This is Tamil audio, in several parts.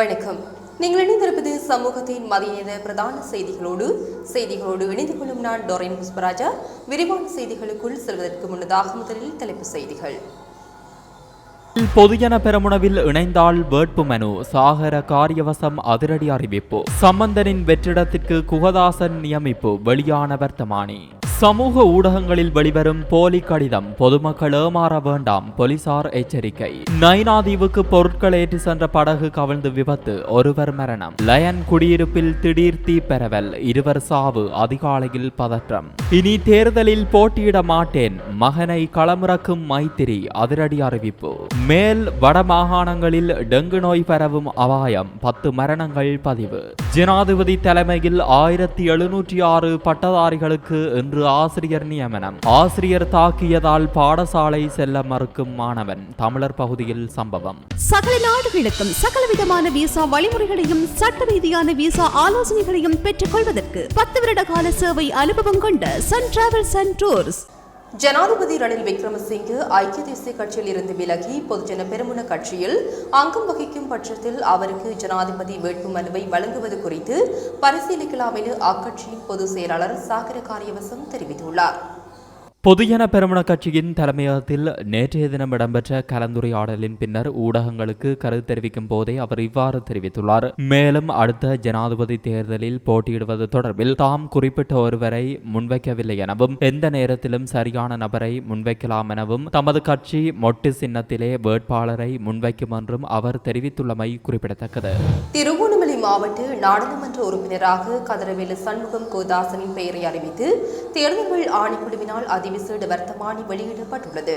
வணக்கம். நீங்கள் இணைந்திருப்பது சமூகத்தின் மதிய பிரதான செய்திகளோடு செய்திகளோடு இணைந்து கொள்ளும் நான் டொரைன் புஷ்பராஜா. விரிவான செய்திகளுக்குள் செல்வதற்கு முன்னதாக முதலில் தலைப்பு செய்திகள். பொதுஜன பெரமுனவில் இணைந்தால் வேட்புமனு சாகர காரியவசம் அதிரடி அறிவிப்பு சம்பந்தனின் வெற்றிடத்திற்கு குகதாசன் நியமிப்பு வெளியான வர்த்தமானி. சமூக ஊடகங்களில் வெளிவரும் போலி கடிதம் பொதுமக்கள் ஏமாற வேண்டாம் போலீசார் எச்சரிக்கை. நைனாதீவுக்கு பொருட்கள் ஏற்றி சென்ற படகு கவிழ்ந்து விபத்து ஒருவர் மரணம். லயன் குடியிருப்பில் திடீர் தீ பரவல் இருவர் சாவு அதிகாலையில் பதற்றம். இனி தேர்தலில் போட்டியிட மாட்டேன் மகனை களமிறக்கும் மைத்திரி அதிரடி அறிவிப்பு. மேல் வடமாகாணங்களில் டெங்கு நோய் பரவும் அபாயம் பத்து மரணங்கள் பதிவு. ஜனாதிபதி தலைமையில் ஆயிரத்தி எழுநூற்றி ஆறு பட்டதாரிகளுக்கு இன்று ஆசிரியர் நியமனம் ஆசிரியர் தாக்கியதால் பாடசாலை செல்ல மறுக்கும் மாணவன். தமிழர் பகுதியில் சம்பவம். சகல நாடுகளுக்கும் சகலவிதமான விசா வழிமுறைகளையும் சட்ட ரீதியான விசா ஆலோசனைகளையும் பெற்றுக் கொள்வதற்கு பத்து வருட கால சேவை அனுபவம் கொண்ட சன் டிராவல்ஸ் அண்ட் டூர்ஸ் ஜனாதிபதி ரணில் விக்ரமசிங்கு ஐக்கிய தேசிய கட்சியில் இருந்து விலகி பொதுஜன பெருமுன கட்சியில் அங்கம் வகிக்கும் பட்சத்தில் அவருக்கு ஜனாதிபதி வேட்புமனுவை வழங்குவது குறித்து பரிசீலிக்கலாம் என அக்கட்சியின் பொதுச் செயலாளர் சாகர காரியவசம் தெரிவித்துள்ளார். பொதுஜன பெருமன கட்சியின் தலைமையகத்தில் நேற்றைய தினம் இடம்பெற்ற கலந்துரையாடலின் பின்னர் ஊடகங்களுக்கு கருத்து தெரிவிக்கும் போதே அவர் இவ்வாறு தெரிவித்துள்ளார். மேலும் அடுத்த ஜனாதிபதி தேர்தலில் போட்டியிடுவது தொடர்பில் தாம் குறிப்பிட்ட ஒருவரை முன்வைக்கவில்லை எனவும் எந்த நேரத்திலும் சரியான நபரை முன்வைக்கலாம் எனவும் தமது கட்சி மொட்டு சின்னத்திலே வேட்பாளரை முன்வைக்கும் என்றும் அவர் தெரிவித்துள்ளமை குறிப்பிடத்தக்கது. திருகோணமலை மாவட்ட நாடாளுமன்ற உறுப்பினராக கதிரவேலு சண்முகம் கோதாசனின் பெயரை அறிவித்து தேர்தல்கள் ஆணைக்குழுவினால் அதிவிசேட வர்த்தமானி வெளியிடப்பட்டுள்ளது.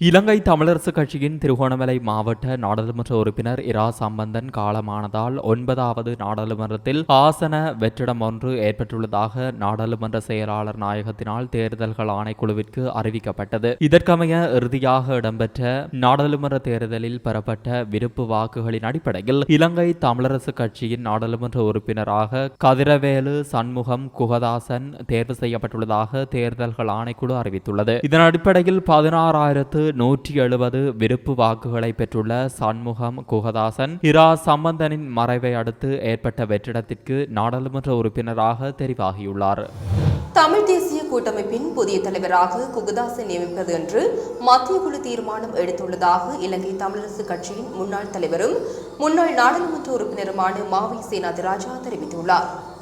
இலங்கை தமிழரசு கட்சியின் திருகோணமலை மாவட்ட நாடாளுமன்ற உறுப்பினர் இரா சம்பந்தன் காலமானதால் ஒன்பதாவது நாடாளுமன்றத்தில் ஆசன வெற்றிடம் ஒன்று ஏற்பட்டுள்ளதாக நாடாளுமன்ற செயலாளர் நாயகத்தினால் தேர்தல்கள் ஆணைக்குழுவிற்கு அறிவிக்கப்பட்டது. இதற்கமைய இறுதியாக இடம்பெற்ற நாடாளுமன்ற தேர்தலில் பெறப்பட்ட விருப்பு வாக்குகளின் அடிப்படையில் இலங்கை தமிழரசு கட்சியின் நாடாளுமன்ற உறுப்பினராக கதிரவேலு சண்முகம் குகதாசன் தேர்வு செய்யப்பட்டுள்ளதாக தேர்தல்கள் ஆணைக்குழு அறிவித்துள்ளது. இதன் அடிப்படையில் பதினாறாயிரத்து நூற்றி எழுபது விருப்பு வாக்குகளை பெற்றுள்ள சண்முகம் குகதாசன் இரா சம்பந்தனின் மறைவை அடுத்து ஏற்பட்ட வெற்றிடத்திற்கு நாடாளுமன்ற உறுப்பினராக தெரிவாகியுள்ளார். தமிழ் தேசிய கூட்டமைப்பின் புதிய தலைவராக குகதாசை நியமிப்பது என்று மத்திய குழு தீர்மானம் எடுத்துள்ளதாக இலங்கை தமிழரசு கட்சியின் முன்னாள் தலைவரும் முன்னாள் நாடாளுமன்ற உறுப்பினருமான மாவை சேனாதிராஜா தெரிவித்துள்ளார்.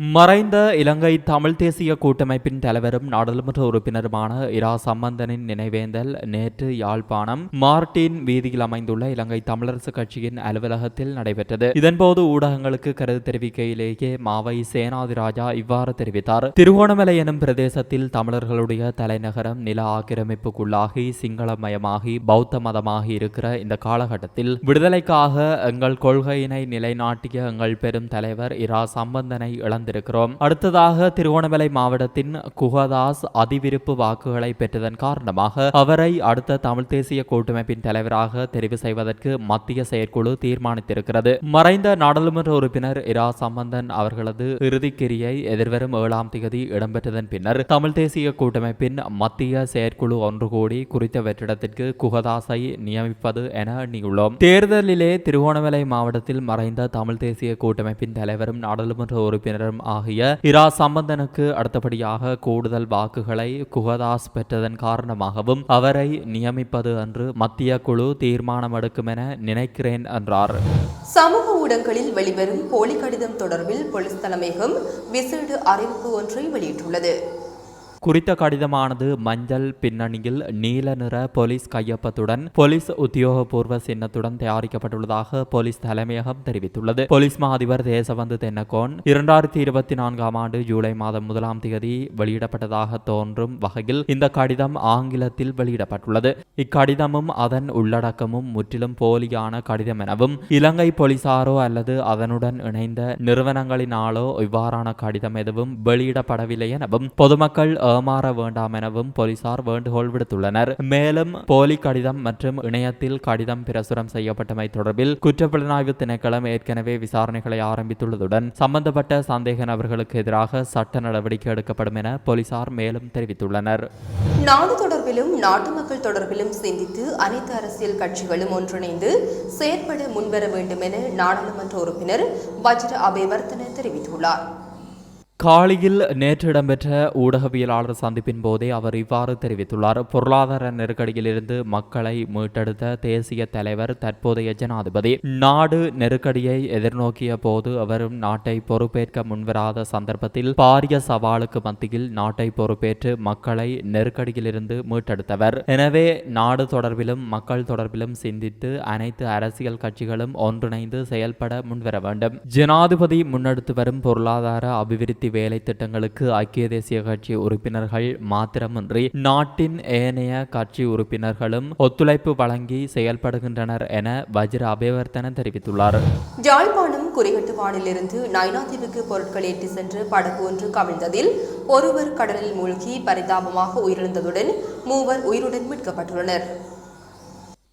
மறைந்த இலங்கை தமிழ் தேசிய கூட்டமைப்பின் தலைவரும் நாடாளுமன்ற உறுப்பினருமான இரா சம்பந்தனின் நினைவேந்தல் நேற்று யாழ்ப்பாணம் மார்டின் வீதியில் அமைந்துள்ள இலங்கை தமிழரசு கட்சியின் அலுவலகத்தில் நடைபெற்றது. இதன்போது ஊடகங்களுக்கு கருத்து தெரிவிக்கையிலேயே மாவை சேனாதிராஜா இவ்வாறு தெரிவித்தார். திருகோணமலை எனும் பிரதேசத்தில் தமிழர்களுடைய தலைநகரம் நில ஆக்கிரமிப்புக்குள்ளாகி சிங்களமயமாகி பௌத்த மதமாகி இருக்கிற இந்த காலகட்டத்தில் விடுதலைக்காக எங்கள் கொள்கையினை நிலைநாட்டிய எங்கள் பெரும் தலைவர் இரா சம்பந்தனை இழந்து இழந்திருக்கிறோம் அடுத்ததாக திருவோணமலை மாவட்டத்தின் குகதாஸ் அதிவிருப்பு வாக்குகளை பெற்றதன் காரணமாக அவரை அடுத்த தமிழ் தேசிய கூட்டமைப்பின் தலைவராக தெரிவு செய்வதற்கு மத்திய செயற்குழு தீர்மானித்திருக்கிறது. மறைந்த நாடாளுமன்ற உறுப்பினர் இரா சம்பந்தன் அவர்களது இறுதிக்கிரியை எதிர்வரும் ஏழாம் தேதி இடம்பெற்றதன் பின்னர் தமிழ் தேசிய கூட்டமைப்பின் மத்திய செயற்குழு ஒன்று கூடி குறித்த வெற்றிடத்திற்கு குகதாஸை நியமிப்பது என எண்ணியுள்ளோம். தேர்தலிலே திருவோணமலை மாவட்டத்தில் மறைந்த தமிழ் தேசிய கூட்டமைப்பின் தலைவரும் நாடாளுமன்ற உறுப்பினர் உறுப்பினரும் ஆகிய இரா சம்பந்தனுக்கு அடுத்தபடியாக கூடுதல் வாக்குகளை குகதாஸ் பெற்றதன் காரணமாகவும் அவரை நியமிப்பது என்று மத்திய குழு தீர்மானம் எடுக்கும் என நினைக்கிறேன் என்றார். சமூக ஊடகங்களில் வெளிவரும் போலி கடிதம் தொடர்பில் போலீஸ் தலைமையகம் விசேட அறிவிப்பு ஒன்றை வெளியிட்டுள்ளது. குறித்த கடிதமானது மஞ்சள் பின்னணியில் நீல நிற போலீஸ் கையொப்பத்துடன் போலீஸ் உத்தியோகபூர்வ சின்னத்துடன் தயாரிக்கப்பட்டுள்ளதாக போலீஸ் தலைமையகம் தெரிவித்துள்ளது. போலீஸ் மா அதிபர் தேசபந்து தென்னகோன் இரண்டாயிரத்தி இருபத்தி நான்காம் ஆண்டு ஜூலை மாதம் முதலாம் தேதி வெளியிடப்பட்டதாக தோன்றும் வகையில் இந்த கடிதம் ஆங்கிலத்தில் வெளியிடப்பட்டுள்ளது. இக்கடிதமும் அதன் உள்ளடக்கமும் முற்றிலும் போலியான கடிதம் எனவும் இலங்கை போலீசாரோ அல்லது அதனுடன் இணைந்த நிறுவனங்களினாலோ இவ்வாறான கடிதம் எதுவும் வெளியிடப்படவில்லை எனவும் பொதுமக்கள் ஏமாற வேண்டாம் எனவும் போலீசார் வேண்டுகோள் விடுத்துள்ளனர். மேலும் போலி கடிதம் மற்றும் இணையத்தில் கடிதம் பிரசுரம் செய்யப்பட்டமை தொடர்பில் குற்றப்புலனாய்வு திணைக்களம் ஏற்கனவே விசாரணைகளை ஆரம்பித்துள்ளதுடன் சம்பந்தப்பட்ட சந்தேக நபர்களுக்கு எதிராக சட்ட நடவடிக்கை எடுக்கப்படும் என போலீசார் மேலும் தெரிவித்துள்ளனர். நாடு தொடர்பிலும் நாட்டு மக்கள் தொடர்பிலும் சிந்தித்து அனைத்து அரசியல் கட்சிகளும் ஒன்றிணைந்து செயற்பட முன்வர வேண்டும் என நாடாளுமன்ற உறுப்பினர் வஜ்ர அபேவர்த்தன தெரிவித்துள்ளார். காலியில் நேற்று இடம்பெற்ற ஊடகவியலாளர் சந்திப்பின் போதே அவர் இவ்வாறு தெரிவித்துள்ளார். பொருளாதார நெருக்கடியிலிருந்து மக்களை மீட்டெடுத்த தேசிய தலைவர் தற்போதைய ஜனாதிபதி. நாடு நெருக்கடியை எதிர்நோக்கிய போது அவரும் நாட்டை பொறுப்பேற்க முன்வராத சந்தர்ப்பத்தில் பாரிய சவாலுக்கு மத்தியில் நாட்டை பொறுப்பேற்று மக்களை நெருக்கடியிலிருந்து மீட்டெடுத்தவர். எனவே நாடு தொடர்பிலும் மக்கள் தொடர்பிலும் சிந்தித்து அனைத்து அரசியல் கட்சிகளும் ஒன்றிணைந்து செயல்பட முன்வர வேண்டும். ஜனாதிபதி முன்னெடுத்து வரும் பொருளாதார அபிவிருத்தி வேலை திட்டங்களுக்கு ஐக்கிய தேசிய கட்சி உறுப்பினர்கள் மாத்திரமின்றி நாட்டின் ஏனைய கட்சி உறுப்பினர்களும் ஒத்துழைப்பு வழங்கி செயல்படுகின்றனர் என வஜ்ர அபேவர்த்தன தெரிவித்துள்ளார். யாழ்ப்பாணம் குறிகட்டுவானிலிருந்து நைனாதீவுக்கு பொருட்கள் ஏற்றி சென்று படகு ஒன்று கவிழ்ந்ததில் ஒருவர் கடலில் மூழ்கி பரிதாபமாக உயிரிழந்ததுடன் மூவர் உயிருடன் மீட்கப்பட்டுள்ளனர்.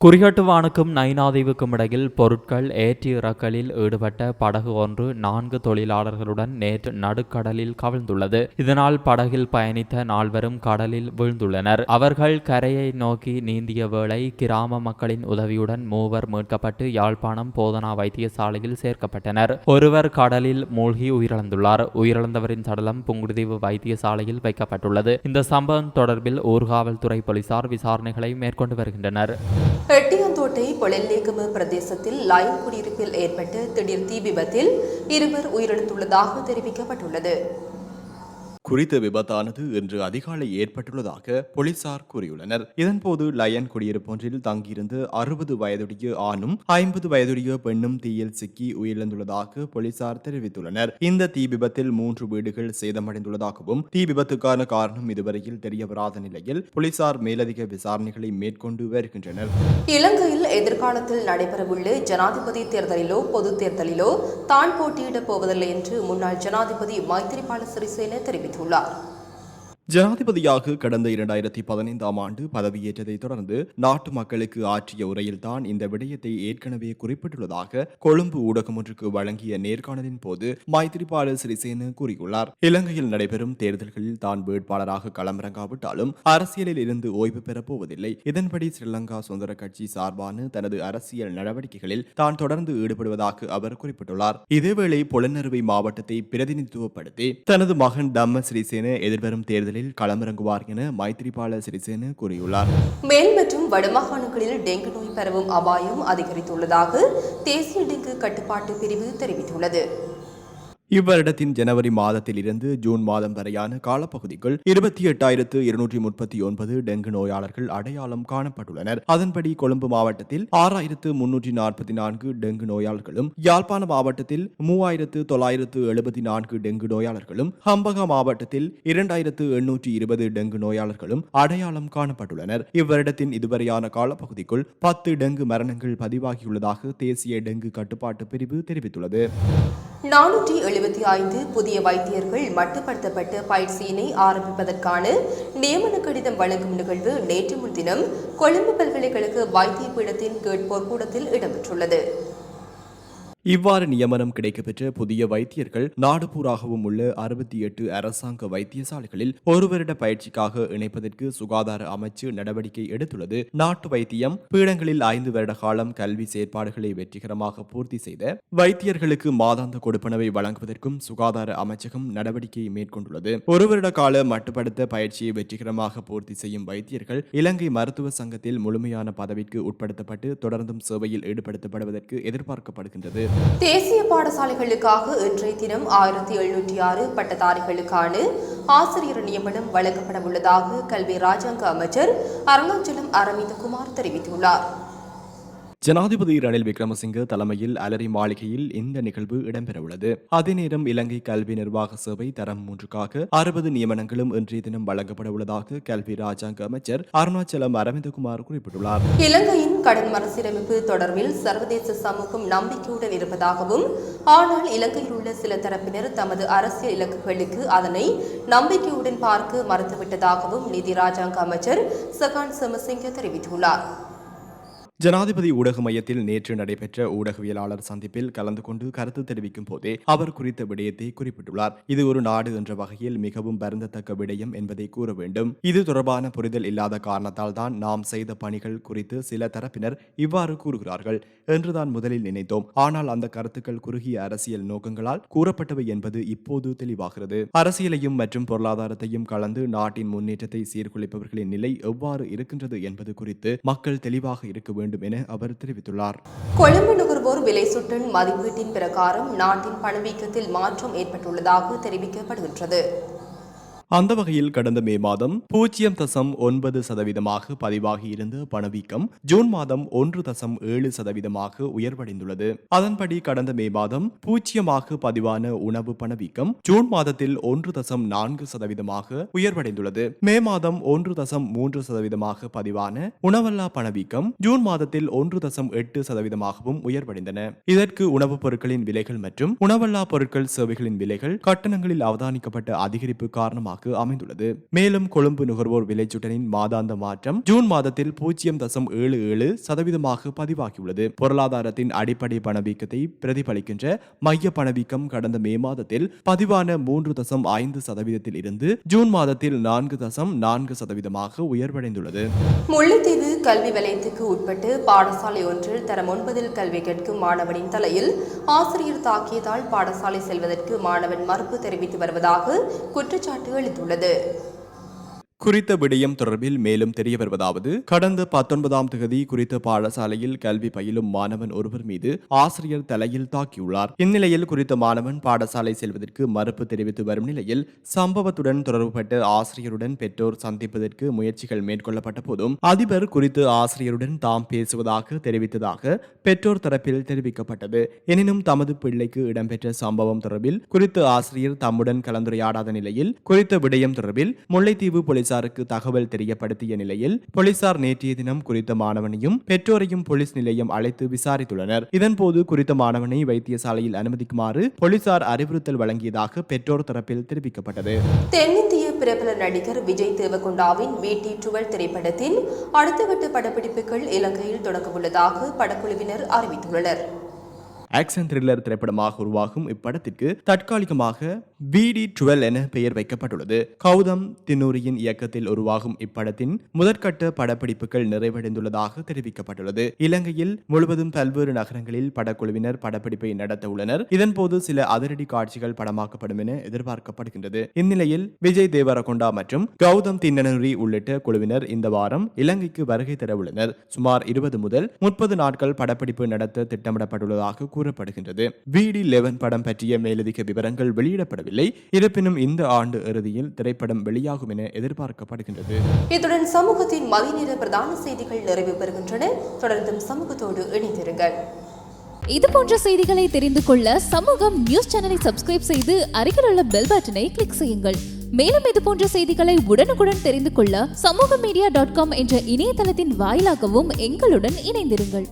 குறிகட்டுவானுக்கும் நைனாதீவுக்கும் இடையில் பொருட்கள் ஏற்றி இறக்கலில் ஈடுபட்ட படகு ஒன்று நான்கு தொழிலாளர்களுடன் நேற்று நடுக்கடலில் கவிழ்ந்துள்ளது. இதனால் படகில் பயணித்த நால்வரும் கடலில் வீழ்ந்துள்ளனர். அவர்கள் கரையை நோக்கி நீந்திய வேளை கிராம மக்களின் உதவியுடன் மூவர் மீட்கப்பட்டு யாழ்ப்பாணம் போதனா வைத்தியசாலையில் சேர்க்கப்பட்டனர். ஒருவர் கடலில் மூழ்கி உயிரிழந்துள்ளார். உயிரிழந்தவரின் சடலம் புங்குடுதீவு வைத்தியசாலையில் வைக்கப்பட்டுள்ளது. இந்த சம்பவம் தொடர்பில் ஊர்காவல்துறை போலீசார் விசாரணைகளை மேற்கொண்டு வருகின்றனர். எட்டியந்தோட்டை பொலல்லேகம பிரதேசத்தில் லயன் குடியிருப்பில் ஏற்பட்ட திடீர் தீ விபத்தில் இருவர் உயிரிழந்துள்ளதாக தெரிவிக்கப்பட்டுள்ளது. குறித்த விபத்தானது இன்று அதிகாலை ஏற்பட்டுள்ளதாக போலீசார் கூறியுள்ளனர். இதன்போது லயன் குடியிருப்பொன்றில் தங்கியிருந்த அறுபது வயதுடைய ஆணும் ஐம்பது வயதுடைய பெண்ணும் தீயில் சிக்கி உயிரிழந்துள்ளதாக போலீசார் தெரிவித்துள்ளனர். இந்த தீ விபத்தில் மூன்று வீடுகள் சேதமடைந்துள்ளதாகவும் தீ விபத்துக்கான காரணம் இதுவரையில் தெரியவராத நிலையில் போலீசார் மேலதிக விசாரணைகளை மேற்கொண்டு வருகின்றனர். இலங்கையில் எதிர்காலத்தில் நடைபெறவுள்ள ஜனாதிபதி தேர்தலிலோ பொது தேர்தலிலோ தான் போட்டியிடப் போவதில்லை என்று முன்னாள் ஜனாதிபதி மைத்திரிபால சிறிசேன தெரிவித்துள்ளார் ஜனாதிபதியாக கடந்த இரண்டாயிரத்தி பதினைந்தாம் ஆண்டு பதவியேற்றதை தொடர்ந்து நாட்டு மக்களுக்கு ஆற்றிய உரையில்தான் இந்த விடயத்தை ஏற்கனவே குறிப்பிட்டுள்ளதாக கொழும்பு ஊடகம் ஒன்றுக்கு வழங்கிய நேர்காணலின் போது மைத்திரிபால சிறிசேன கூறியுள்ளார். இலங்கையில் நடைபெறும் தேர்தல்களில் தான் வேட்பாளராக களமிறங்காவிட்டாலும் அரசியலில் இருந்து ஓய்வு பெறப்போவதில்லை இதன்படி ஸ்ரீலங்கா சுதந்திர கட்சி சார்பான தனது அரசியல் நடவடிக்கைகளில் தான் தொடர்ந்து ஈடுபடுவதாக அவர் குறிப்பிட்டுள்ளார். இதேவேளை புலனறுவை மாவட்டத்தை பிரதிநிதித்துவப்படுத்தி தனது மகன் தம்ம சிறிசேன எதிர்வரும் தேர்தலில் களமிறங்குவார் என மைத்திரிபால சிறிசேன கூறியுள்ளார். மேல் மற்றும் வடமாகாணங்களில் டெங்கு நோய் பரவும் அபாயம் அதிகரித்துள்ளதாக தேசிய டெங்கு கட்டுப்பாட்டு பிரிவு தெரிவித்துள்ளது. இவ்வருடத்தின் ஜனவரி மாதத்தில் இருந்து ஜூன் மாதம் வரையான காலப்பகுதிக்குள் இருபத்தி எட்டாயிரத்து இருநூற்றி முப்பத்தி ஒன்பது டெங்கு நோயாளர்கள் அடையாளம் காணப்பட்டுள்ளனர். அதன்படி கொழும்பு மாவட்டத்தில் ஆறாயிரத்து முன்னூற்றி நாற்பத்தி நான்கு டெங்கு நோயாளர்களும் யாழ்ப்பாண மாவட்டத்தில் மூவாயிரத்து தொள்ளாயிரத்து எழுபத்தி நான்கு டெங்கு நோயாளர்களும் ஹம்பகா மாவட்டத்தில் இரண்டாயிரத்து எண்ணூற்றி இருபது டெங்கு நோயாளர்களும் அடையாளம் காணப்பட்டுள்ளனர். இவ்வருடத்தின் இதுவரையான காலப்பகுதிக்குள் பத்து டெங்கு மரணங்கள் பதிவாகியுள்ளதாக தேசிய டெங்கு கட்டுப்பாட்டு பிரிவு தெரிவித்துள்ளது. நானூற்றி எழுபத்தி ஐந்து புதிய வைத்தியர்கள் மட்டுப்படுத்தப்பட்ட பயிற்சியினை ஆரம்பிப்பதற்கான நியமன கடிதம் வழங்கும் நிகழ்வு நேற்று முன்தினம் கொழும்பு பல்கலைக்கழக வைத்திய பீடத்தின் கேட்போர் கூடத்தில் இடம்பெற்றுள்ளது. இவ்வாறு நியமனம் கிடைக்கப்பெற்ற புதிய வைத்தியர்கள் நாடுபூராகவும் உள்ள அறுபத்தி எட்டு அரசாங்க வைத்தியசாலைகளில் ஒரு வருட பயிற்சிக்காக இணைப்பதற்கு சுகாதார அமைச்சு நடவடிக்கை எடுத்துள்ளது. நாட்டு வைத்தியம் பீடங்களில் ஐந்து வருட காலம் கல்வி செயற்பாடுகளை வெற்றிகரமாக பூர்த்தி செய்த வைத்தியர்களுக்கு மாதாந்த கொடுப்பனவை வழங்குவதற்கும் சுகாதார அமைச்சகம் நடவடிக்கை மேற்கொண்டுள்ளது. ஒரு வருட கால மட்டுப்படுத்த பயிற்சியை வெற்றிகரமாக பூர்த்தி செய்யும் வைத்தியர்கள் இலங்கை மருத்துவ சங்கத்தில் முழுமையான பதவிக்கு உட்படுத்தப்பட்டு தொடர்ந்தும் சேவையில் ஈடுபடுத்தப்படுவதற்கு எதிர்பார்க்கப்படுகின்றது. தேசிய பாடசாலைகளுக்காக இன்றைய தினம் ஆயிரத்தி எழுநூற்றி ஆறு பட்டதாரிகளுக்கான ஆசிரியர் நியமனம் வழங்கப்பட உள்ளதாக கல்வி ராஜாங்க அமைச்சர் அருணாச்சலம் அரவிந்தகுமார் தெரிவித்துள்ளார். ஜனாதிபதி ரணில் விக்ரமசிங்க தலைமையில் அலரி மாளிகையில் இந்த நிகழ்வு இடம்பெறவுள்ளது. அதே நேரம் இலங்கை கல்வி நிர்வாக சேவை தரம் மூன்றுக்காக அறுபது நியமனங்களும் இன்றைய தினம் வழங்கப்பட உள்ளதாக கல்வி ராஜாங்க அமைச்சர் அருணாச்சலம் அரவிந்தகுமார் குறிப்பிட்டுள்ளார். இலங்கையின் கடன் மறுசீரமைப்பு தொடர்பில் சர்வதேச சமூகம் நம்பிக்கையுடன் இருப்பதாகவும் ஆனால் இலங்கையில் உள்ள சில தரப்பினர் தமது அரசியல் இலக்குகளுக்கு அதனை நம்பிக்கையுடன் பார்க்க மறுத்துவிட்டதாகவும் நிதி ராஜாங்க அமைச்சர் சகான் சமசிங்க தெரிவித்துள்ளார். ஜனாதிபதி ஊடக மையத்தில் நேற்று நடைபெற்ற ஊடகவியலாளர் சந்திப்பில் கலந்து கொண்டு கருத்து தெரிவிக்கும் போதே அவர் குறித்த விடயத்தை குறிப்பிட்டுள்ளார். இது ஒரு நாடு என்ற வகையில் மிகவும் வருந்தத்தக்க விடயம் என்பதை கூற வேண்டும். இது தொடர்பான புரிதல் இல்லாத காரணத்தால் தான் நாம் செய்த பணிகள் குறித்து சில தரப்பினர் இவ்வாறு கூறுகிறார்கள் என்றுதான் முதலில் நினைத்தோம். ஆனால் அந்த கருத்துக்கள் குறுகிய அரசியல் நோக்கங்களால் கூறப்பட்டவை என்பது இப்போது தெளிவாகிறது. அரசியலையும் மற்றும் பொருளாதாரத்தையும் கலந்து நாட்டின் முன்னேற்றத்தை சீர்குலைப்பவர்களின் நிலை எவ்வாறு இருக்கின்றது என்பது குறித்து மக்கள் தெளிவாக இருக்க வேண்டும் என அவர் தெரிவித்துள்ளார். கொழும்பு நுகர்வோர் விலை சுட்டன் மதிப்பீட்டின் பிரகாரம் நாட்டின் பணவீக்கத்தில் மாற்றம் ஏற்பட்டுள்ளதாக தெரிவிக்கப்படுகின்றது. அந்த வகையில் கடந்த மே மாதம் பூஜ்ஜியம் தசம் ஒன்பது சதவீதமாக பதிவாகி இருந்த பணவீக்கம் ஜூன் மாதம் ஒன்று தசம் ஏழு சதவீதமாக உயர்வடைந்துள்ளது. அதன்படி கடந்த மே மாதம் பூஜ்ஜியமாக பதிவான உணவு பணவீக்கம் ஜூன் மாதத்தில் ஒன்று தசம் நான்கு சதவீதமாக உயர்வடைந்துள்ளது. மே மாதம் ஒன்று தசம் மூன்று சதவீதமாக பதிவான உணவல்லா பணவீக்கம் ஜூன் மாதத்தில் ஒன்று தசம் எட்டு சதவீதமாகவும் உயர்வடைந்தன. இதற்கு உணவுப் பொருட்களின் விலைகள் மற்றும் உணவல்லா பொருட்கள் சேவைகளின் விலைகள் கட்டணங்களில் அவதானிக்கப்பட்ட அதிகரிப்பு காரணமாக அமைந்துள்ளது. மேலும் கொழும்பு நுகர்வோர் விலைச்சுட்டனின் மாதாந்த மாற்றம் ஜூன் மாதத்தில் பூஜ்ஜியம் தசம் ஏழு ஏழு சதவீதமாக பதிவாகியுள்ளது. பொருளாதாரத்தின் அடிப்படை பணவீக்கத்தை பிரதிபலிக்கின்ற மைய பணவீக்கம் கடந்த மே மாதத்தில் பதிவான மூன்று தசம் ஐந்து சதவீதத்தில் இருந்து ஜூன் மாதத்தில் நான்கு தசம் நான்கு சதவீதமாக உயர்வடைந்துள்ளது. முல்லைத்தீவு கல்வி வலயத்துக்கு உட்பட்டு பாடசாலை ஒன்றில் தரம் ஒன்பதில் கல்வி கேட்கும் மாணவனின் தலையில் ஆசிரியர் தாக்கியதால் பாடசாலை செல்வதற்கு மாணவன் மறுப்பு தெரிவித்து வருவதாக குற்றச்சாட்டு எழுந்துள்ளது குறித்த விடயம் தொடர்பில் மேலும் தெரிய வருவதாவது கடந்த பத்தொன்பதாம் தேதி குறித்த பாடசாலையில் கல்வி பயிலும் மாணவன் ஒருவர் மீது ஆசிரியர் தலையில் தாக்கியுள்ளார். இந்நிலையில் குறித்த மாணவன் பாடசாலை செல்வதற்கு மறுப்பு தெரிவித்து வரும் நிலையில் சம்பவத்துடன் தொடர்புபட்ட ஆசிரியருடன் பெற்றோர் சந்திப்பதற்கு முயற்சிகள் மேற்கொள்ளப்பட்ட போதும் அதிபர் குறித்து ஆசிரியருடன் தாம் பேசுவதாக தெரிவித்ததாக பெற்றோர் தரப்பில் தெரிவிக்கப்பட்டது. எனினும் தமது பிள்ளைக்கு இடம்பெற்ற சம்பவம் தொடர்பில் குறித்த ஆசிரியர் தம்முடன் கலந்துரையாடாத நிலையில் குறித்த விடயம் தொடர்பில் முல்லைத்தீவு போலீசாருக்கு தகவல் தெரியப்படுத்திய நிலையில் போலீசார் நேற்றைய தினம் குறித்த மாணவனையும் பெற்றோரையும் போலீஸ் நிலையம் அழைத்து விசாரித்துள்ளனர். இதன்போது குறித்த மாணவனை வைத்தியசாலையில் அனுமதிக்குமாறு போலீசார் அறிவுறுத்தல் வழங்கியதாக பெற்றோர் தரப்பில் தெரிவிக்கப்பட்டது. தென்னிந்திய பிரபல நடிகர் விஜய் தேவகுண்டாவின் வீட்டி டுவெல் திரைப்படத்தின் அடுத்த கட்ட படப்பிடிப்புகள் இலங்கையில் தொடங்கவுள்ளதாக படக்குழுவினர் அறிவித்துள்ளனர். ஆக்ஷன் த்ரில்லர் திரைப்படமாக உருவாகும் இப்படத்திற்கு தற்காலிகமாக பிடி டுவெல் என பெயர் வைக்கப்பட்டுள்ளது. கௌதம் தின்னூரியின் இயக்கத்தில் உருவாகும் இப்படத்தின் முதற்கட்ட படப்பிடிப்புகள் நிறைவடைந்துள்ளதாக தெரிவிக்கப்பட்டுள்ளது. இலங்கையில் முழுவதும் பல்வேறு நகரங்களில் படக்குழுவினர் படப்பிடிப்பை நடத்த உள்ளனர். இதன்போது சில அதிரடி காட்சிகள் படமாக்கப்படும் என எதிர்பார்க்கப்படுகின்றது. இந்நிலையில் விஜய் தேவரகொண்டா மற்றும் கௌதம் தின்னனூரி உள்ளிட்ட குழுவினர் இந்த வாரம் இலங்கைக்கு வருகை தர உள்ளனர். சுமார் இருபது முதல் முப்பது நாட்கள் படப்பிடிப்பு நடத்த திட்டமிடப்பட்டுள்ளதாக கூறப்படுகின்றது. பிடி லெவன் படம் பற்றிய மேலதிக விவரங்கள் வெளியிடப்படவில்லை. இருப்பினும் இந்த ஆண்டு இறுதியில் திரைப்படம் வெளியாகும் என எதிர்பார்க்கப்படுகின்றது. இத்துடன் சமூகத்தின் மதிய நேர பிரதான செய்திகள் நிறைவு பெறுகின்றன. தொடர்ந்தும் சமூகத்தோடு இணைந்திருங்கள். இது போன்ற செய்திகளை தெரிந்து கொள்ள சமூகம் நியூஸ் சேனலை சப்ஸ்கிரைப் செய்து அருகில் உள்ள பெல் பட்டனை கிளிக் செய்யுங்கள். மேலும் இது போன்ற செய்திகளை உடனுக்குடன் தெரிந்து கொள்ள சமூக மீடியா டாட் காம் என்ற இணையதளத்தின் வாயிலாகவும் எங்களுடன் இணைந்திருங்கள்.